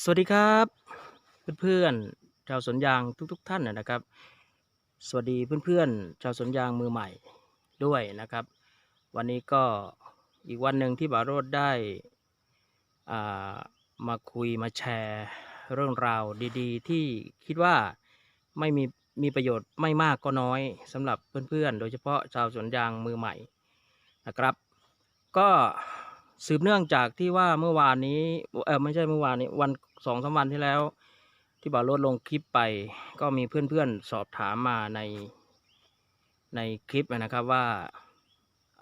สวัสดีครับ เพื่อนๆชาวสวนยางทุก ๆ ท่านนะครับ สวัสดีเพื่อนๆชาวสวนยางมือใหม่ด้วยนะครับ วันนี้ก็อีกวันหนึ่งที่บาโรดได้มาคุยมาแชร์เรื่องราวดีๆ ที่คิดว่าไม่มีมีประโยชน์ไม่มากก็น้อยสำหรับเพื่อนๆ โดยเฉพาะชาวสวนยางมือใหม่นะครับ ก็ สืบเนื่องจากที่ว่าเมื่อวานนี้เออไม่ใช่เมื่อวานนี้วันสองสามวันที่แล้ว ที่บ่าวโรดลงคลิปไป ก็มีเพื่อนๆสอบถามมาในในคลิปนะครับว่า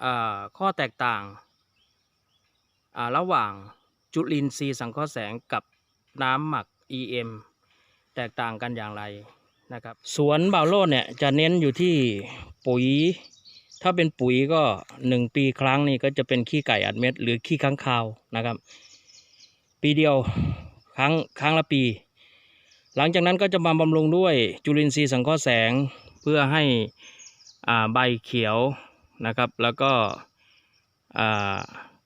อ่าข้อแตกต่างอ่าระหว่างจุลินทรีย์สังเคราะห์แสงกับน้ำหมัก EM แตกต่างกันอย่างไรนะครับ สวนบ่าวโรดเนี่ยจะเน้นอยู่ที่ปุ๋ย ถ้าเป็นปุ๋ยก็หนึ่งปีครั้งนี่ก็จะเป็นขี้ไก่อัดเม็ด หรือขี้ค้างคาวนะครับ ปีเดียวครั้งครั้งละปี หลังจากนั้นก็จะมาบำรุงด้วยจุลินทรีย์สังเคราะห์แสงเพื่อให้อ่าใบเขียวนะครับ แล้วก็อ่า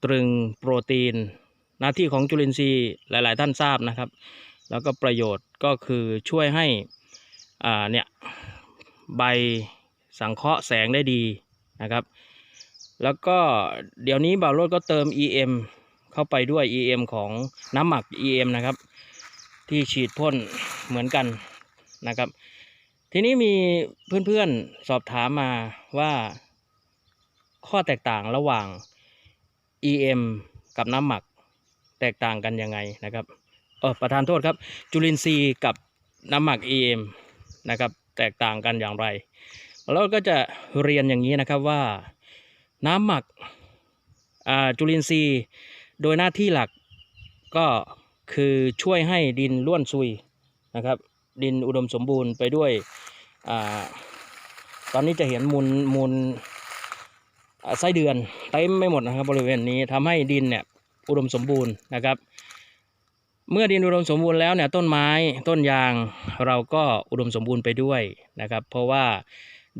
ตรึงโปรตีน หน้าที่ของจุลินทรีย์หลาย ๆ ท่านทราบนะครับ แล้วก็ประโยชน์ก็คือช่วยให้อ่าเนี่ยใบสังเคราะห์แสงได้ดี นะครับ แล้วก็เดี๋ยวนี้บ่าวโรดก็เติม EM เข้าไปด้วย EM ของน้ำหมัก EM นะครับ ที่ฉีดพ่นเหมือนกันนะครับ ทีนี้มีเพื่อนๆสอบถามมาว่าข้อแตกต่างระหว่าง EM กับน้ำหมักแตกต่างกันยังไงนะครับเออประธานโทษครับ จุลินทรีย์กับน้ำหมัก EM นะครับ แตกต่างกันอย่างไร เราก็จะเรียนอย่างนี้นะครับว่าน้ำหมักจุลินทรีย์ โดยหน้าที่หลักก็คือช่วยให้ดินร่วนซุยนะครับ ดินอุดมสมบูรณ์ไปด้วยอตอนนี้จะเห็นมูลมูลไส้เดือนเต็มไม่หมดนะครับบริเวณนี้ทำให้ดินเนี่ยอุดมสมบูรณ์นะครับ เมื่อดินอุดมสมบูรณ์แล้วเนี่ยต้นไม้ต้นยางเราก็อุดมสมบูรณ์ไปด้วยนะครับ เพราะว่า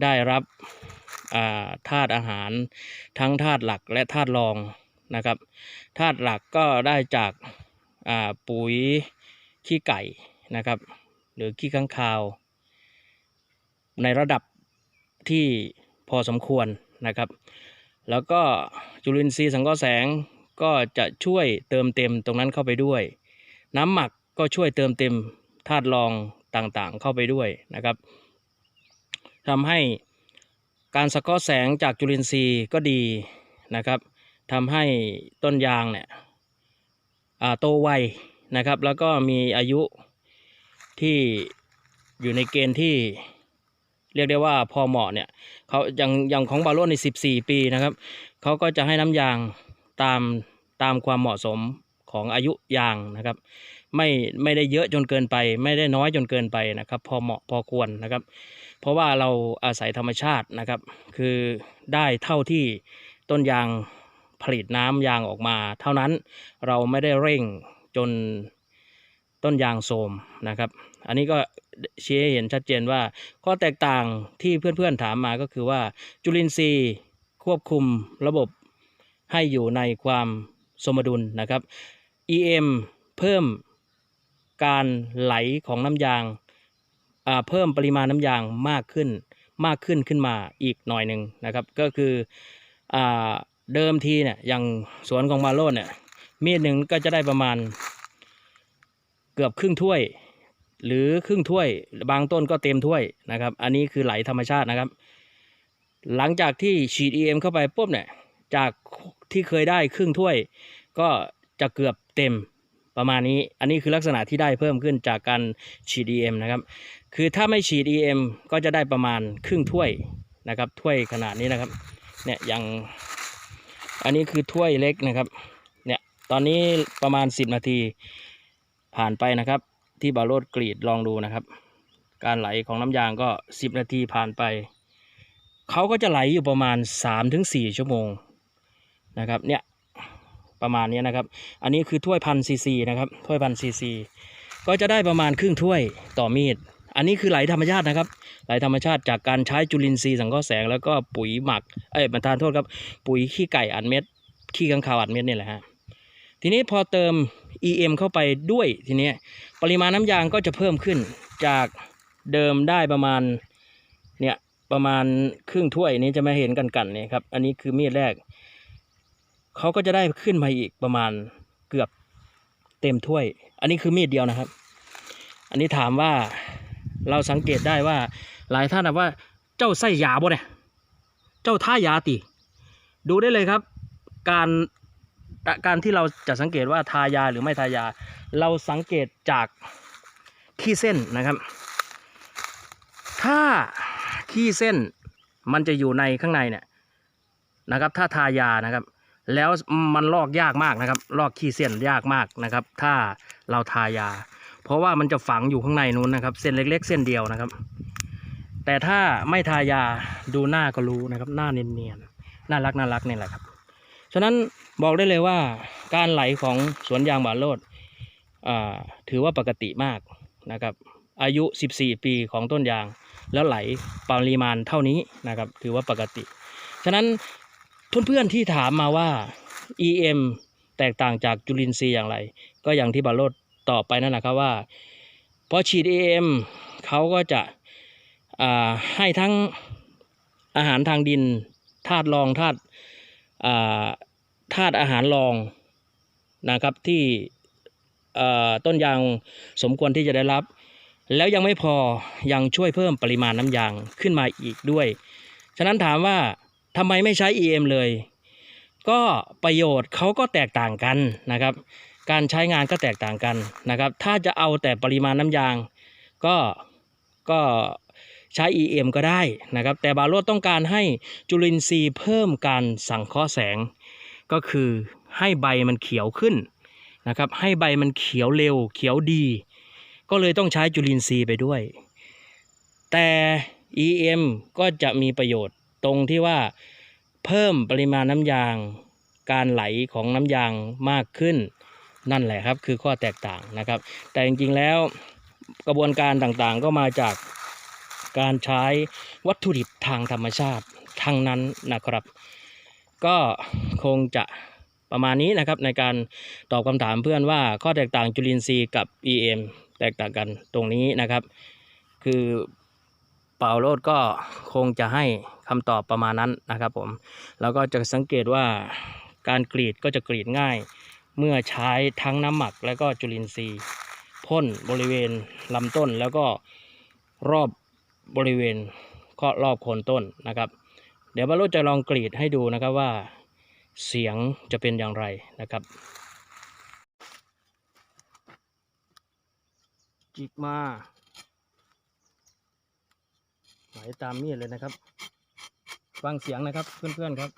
ได้รับาธาตุอาหารทั้งธาตุหลักและธาตุรองนะครับธาตุหลักก็ได้จากาปุ๋ยขี้ไก่นะครับหรือขี้ข้างคาว ในระดับที่พอสมควรนะครับ แล้วก็จุลินทรีย์สังเคราะห์แสงก็จะช่วยเติมเต็มตรงนั้นเข้าไปด้วย น้ำหมักก็ช่วยเติมเต็มธาตุรองต่างๆเข้าไปด้วยนะครับ ทำให้การสะเคาะแสงจากจุลินทรีย์ก็ดีนะครับทำให้ต้นยางเนี่ยโตไวนะครับ แล้วก็มีอายุที่อยู่ในเกณฑ์ที่เรียกได้ว่าพอเหมาะเนี่ยเขาอย่างอย่างของบาโลในสิบสี่ปีนะครับเขาก็จะให้น้ำยางตามตามความเหมาะสมของอายุยางนะครับ ไม่ไม่ได้เยอะจนเกินไป ไม่ได้น้อยจนเกินไปนะครับ พอเหมาะพอควรนะครับ เพราะว่าเราอาศัยธรรมชาตินะครับ คือได้เท่าที่ต้นยางผลิตน้ำยางออกมา เท่านั้นเราไม่ได้เร่งจนต้นยางโทมนะครับ อันนี้ก็ชี้ให้เห็นชัดเจนว่าข้อแตกต่างที่เพื่อนๆถามมาก็คือว่าจุลินทรีย์ควบคุมระบบให้อยู่ในความสมดุลนะครับ EM เพิ่ม การไหลของน้ำยางอ่าเพิ่มปริมาณน้ำยางมากขึ้นมากขึ้นขึ้นมาอีกหน่อยหนึ่งนะครับ ก็คืออ่าเดิมทีเนี่ยอย่างสวนของมาโลดเนี่ยมีดหนึ่งก็จะได้ประมาณเกือบครึ่งถ้วย หรือครึ่งถ้วย บางต้นก็เต็มถ้วยนะครับ อันนี้คือไหลธรรมชาตินะครับ หลังจากที่ฉีด EM เข้าไปปุ๊บเนี่ยจากที่เคยได้ครึ่งถ้วย ก็จะเกือบเต็ม ประมาณนี้ อันนี้คือลักษณะที่ได้เพิ่มขึ้นจากการฉีด EM นะครับ คือถ้าไม่ฉีด EM ก็จะได้ประมาณครึ่งถ้วยนะครับ ถ้วยขนาดนี้นะครับ เนี่ยอย่าง อันนี้คือถ้วยเล็กนะครับ เนี่ย ตอนนี้ประมาณ 10 นาทีผ่านไปนะครับ ที่บาโรดกรีดลองดูนะครับ การไหลของน้ำยางก็ 10 นาทีผ่านไป เขาก็จะไหลอยู่ประมาณ 3-4 ชั่วโมงนะครับ เนี่ย ประมาณนี้นะครับ อันนี้คือถ้วยพันซีซีนะครับถ้วยพันซีซีก็จะได้ประมาณครึ่งถ้วยต่อมีด อันนี้คือไหลธรรมชาตินะครับไหลธรรมชาติจากการใช้จุลินทรีย์สังเคราะห์แสงแล้วก็ปุ๋ยหมักเอ้ยประทานโทษครับ ปุ๋ยขี้ไก่อัดเม็ดขี้ข้างคาวอัดเม็ดนี่แหละฮะทีนี้พอเติม EM เข้าไปด้วยทีนี้ปริมาณน้ำยางก็จะเพิ่มขึ้นจากเดิมได้ประมาณเนี่ยประมาณครึ่งถ้วยนี้จะไม่เห็นกันกันเนี่ยครับอันนี้คือมีดแรก เขาก็จะได้ขึ้นมาอีกประมาณเกือบเต็มถ้วย อันนี้คือมีดเดียวนะครับ อันนี้ถามว่าเราสังเกตได้ว่าหลายท่านนะว่าเจ้าไส้ยาบ่เนี่ยเจ้าท่ายาติดูได้เลยครับ การการที่เราจะสังเกตว่าทายาหรือไม่ทายา เราสังเกตจากขี้เส้นนะครับ ถ้าขี้เส้นมันจะอยู่ในข้างในเนี่ยนะครับ ถ้าทายานะครับ แล้วมันลอกยากมากนะครับ ลอกขี้เส้นยากมากนะครับ ถ้าเราทายา เพราะว่ามันจะฝังอยู่ข้างในนู้นนะครับ เส้นเล็ก ๆ เส้นเดียวนะครับ แต่ถ้าไม่ทายาดูหน้าก็รู้นะครับ หน้าเนียนๆน่ารักน่ารักนี่แหละครับ ฉะนั้นบอกได้เลยว่าการไหลของสวนยางบาโลดถือว่าปกติมากนะครับ อายุ 14 ปีของต้นยาง แล้วไหลปริมาณเท่านี้นะครับ ถือว่าปกติ ฉะนั้น เพื่อนๆที่ถามมาว่า EM แตกต่างจากจุลินทรีย์อย่างไร ก็อย่างที่บาโลดตอบไปนั่นแหละครับว่าพอฉีด EM เขาก็จะให้ทั้งอาหารทางดินธาตุรองธาตุธาตุอาหารรองนะครับที่ต้นยางสมควรที่จะได้รับ แล้วยังไม่พอยังช่วยเพิ่มปริมาณน้ำยางขึ้นมาอีกด้วย ฉะนั้นถามว่า ทำไมไม่ใช้ EM เลย ก็ประโยชน์เขาก็แตกต่างกันนะครับ การใช้งานก็แตกต่างกันนะครับ ถ้าจะเอาแต่ปริมาณน้ำยางก็ก็ใช้ EM ก็ได้นะครับ แต่บาโรดต้องการให้จุลินทรีย์เพิ่มการสังเคราะห์แสง ก็คือให้ใบมันเขียวขึ้นนะครับ ให้ใบมันเขียวเร็ว เขียวดี ก็เลยต้องใช้จุลินทรีย์ไปด้วย แต่ EM ก็จะมีประโยชน์ ตรงที่ว่าเพิ่มปริมาณน้ำยาง การไหลของน้ำยางมากขึ้น นั่นแหละครับคือข้อแตกต่างนะครับ แต่จริงๆแล้วกระบวนการต่างๆก็มาจากการใช้วัตถุดิบทางธรรมชาติทั้งนั้นนะครับ ก็คงจะประมาณนี้นะครับในการตอบคำถามเพื่อนว่าข้อแตกต่างจุลินทรีย์กับ EM แตกต่างกันตรงนี้นะครับ คือ เป่าโรดก็คงจะให้คำตอบประมาณนั้นนะครับผมแล้วก็จะสังเกตว่าการกรีดก็จะกรีดง่าย เมื่อใช้ทั้งน้ำหมักและก็จุลินทรีย์พ่นบริเวณลำต้นแล้วก็รอบบริเวณก็รอบโคนต้นนะครับ เดี๋ยวบารุจะลองกรีดให้ดูนะครับว่าเสียงจะเป็นอย่างไรนะครับ จิกมา ตามมีดเลยนะครับ ฟังเสียงนะครับเพื่อนๆครับ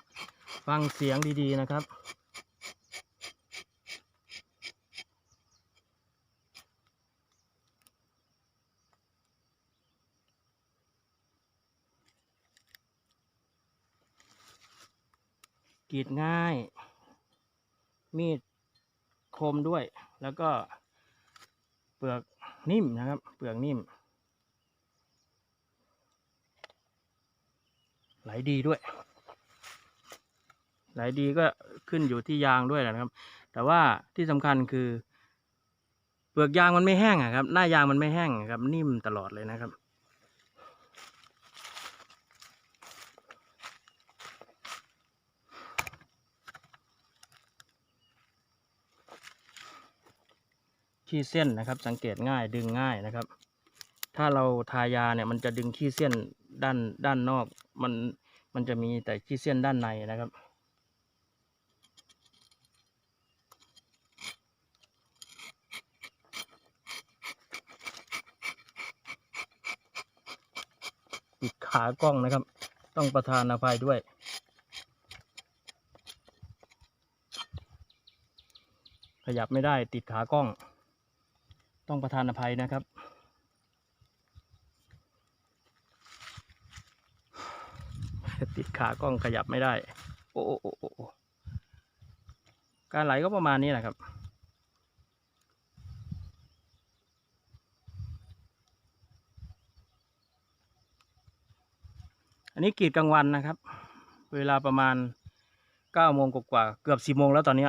ฟังเสียงดีๆนะครับกรีดง่าย มีดคมด้วย แล้วก็เปลือกนิ่มนะครับ เปลือกนิ่ม ไหลดีด้วย ไหลดีก็ขึ้นอยู่ที่ยางด้วยนะครับ แต่ว่าที่สำคัญคือ เปลือกยางมันไม่แห้งอะครับ หน้ายางมันไม่แห้งอะครับ นิ่มตลอดเลยนะครับขี้เส้นนะครับ สังเกตง่ายดึงง่ายนะครับ ถ้าเราทายาเนี่ยมันจะดึงขี้เส้นด้านด้านนอก มัน มันจะมีแต่ขี้เส้นด้านในนะครับติดขากล้องนะครับ ต้องประทานอภัยด้วย ขยับไม่ได้ติดขากล้อง ต้องประทานอภัยนะครับ ติดขากล้องขยับไม่ได้ โอ้โอ้โอ้โอ้การไหลก็ประมาณนี้แหละครับ อันนี้กรีดกลางวันนะครับ เวลาประมาณเก้าโมงกว่าเกือบสิบโมงแล้วตอนนี้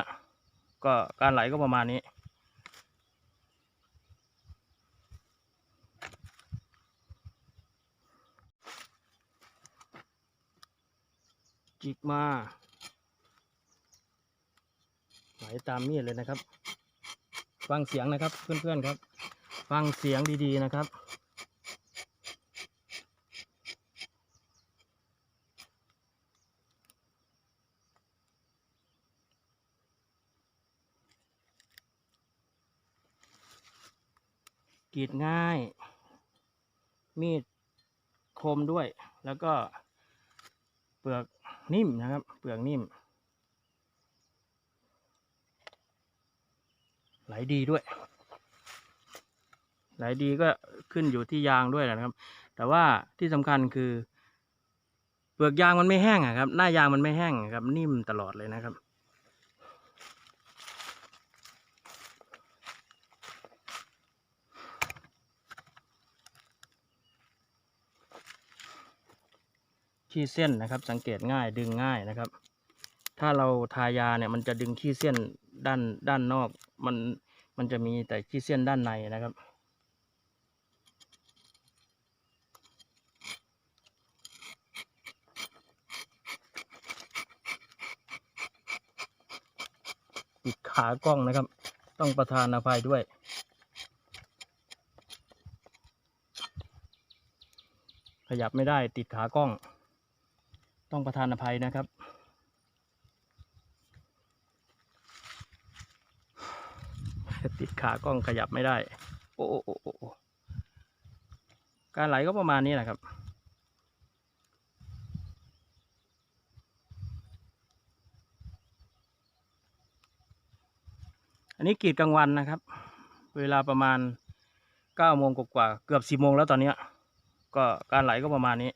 ก็การไหลก็ประมาณนี้ จิกมาไหลตามมีดเลยนะครับ ฟังเสียงนะครับเพื่อนๆครับ ฟังเสียงดีๆนะครับ กรีดง่าย มีดคมด้วยแล้วก็เปลือก นิ่มนะครับ เปลือกนิ่ม ไหลดีด้วย ไหลดีก็ขึ้นอยู่ที่ยางด้วยนะครับ แต่ว่าที่สำคัญคือ เปลือกยางมันไม่แห้งอะครับ หน้ายางมันไม่แห้งอะครับ นิ่มตลอดเลยนะครับ ขี้เส้นนะครับ สังเกตง่ายดึงง่ายนะครับ ถ้าเราทายาเนี่ยมันจะดึงขี้เส้นด้านด้านนอก มันมันจะมีแต่ขี้เส้นด้านในนะครับปิดขากล้องนะครับ ต้องประทานอภัยด้วย ขยับไม่ได้ติดขากล้อง ต้องประทานอภัยนะครับ ติดขากล้องขยับไม่ได้ โอ้โอ้โอ้โอ้การไหลก็ประมาณนี้แหละครับอันนี้กรีดกลางวันนะครับ เวลาประมาณเก้าโมงกว่าเกือบสิบโมงแล้วตอนนี้ก็การไหลก็ประมาณนี้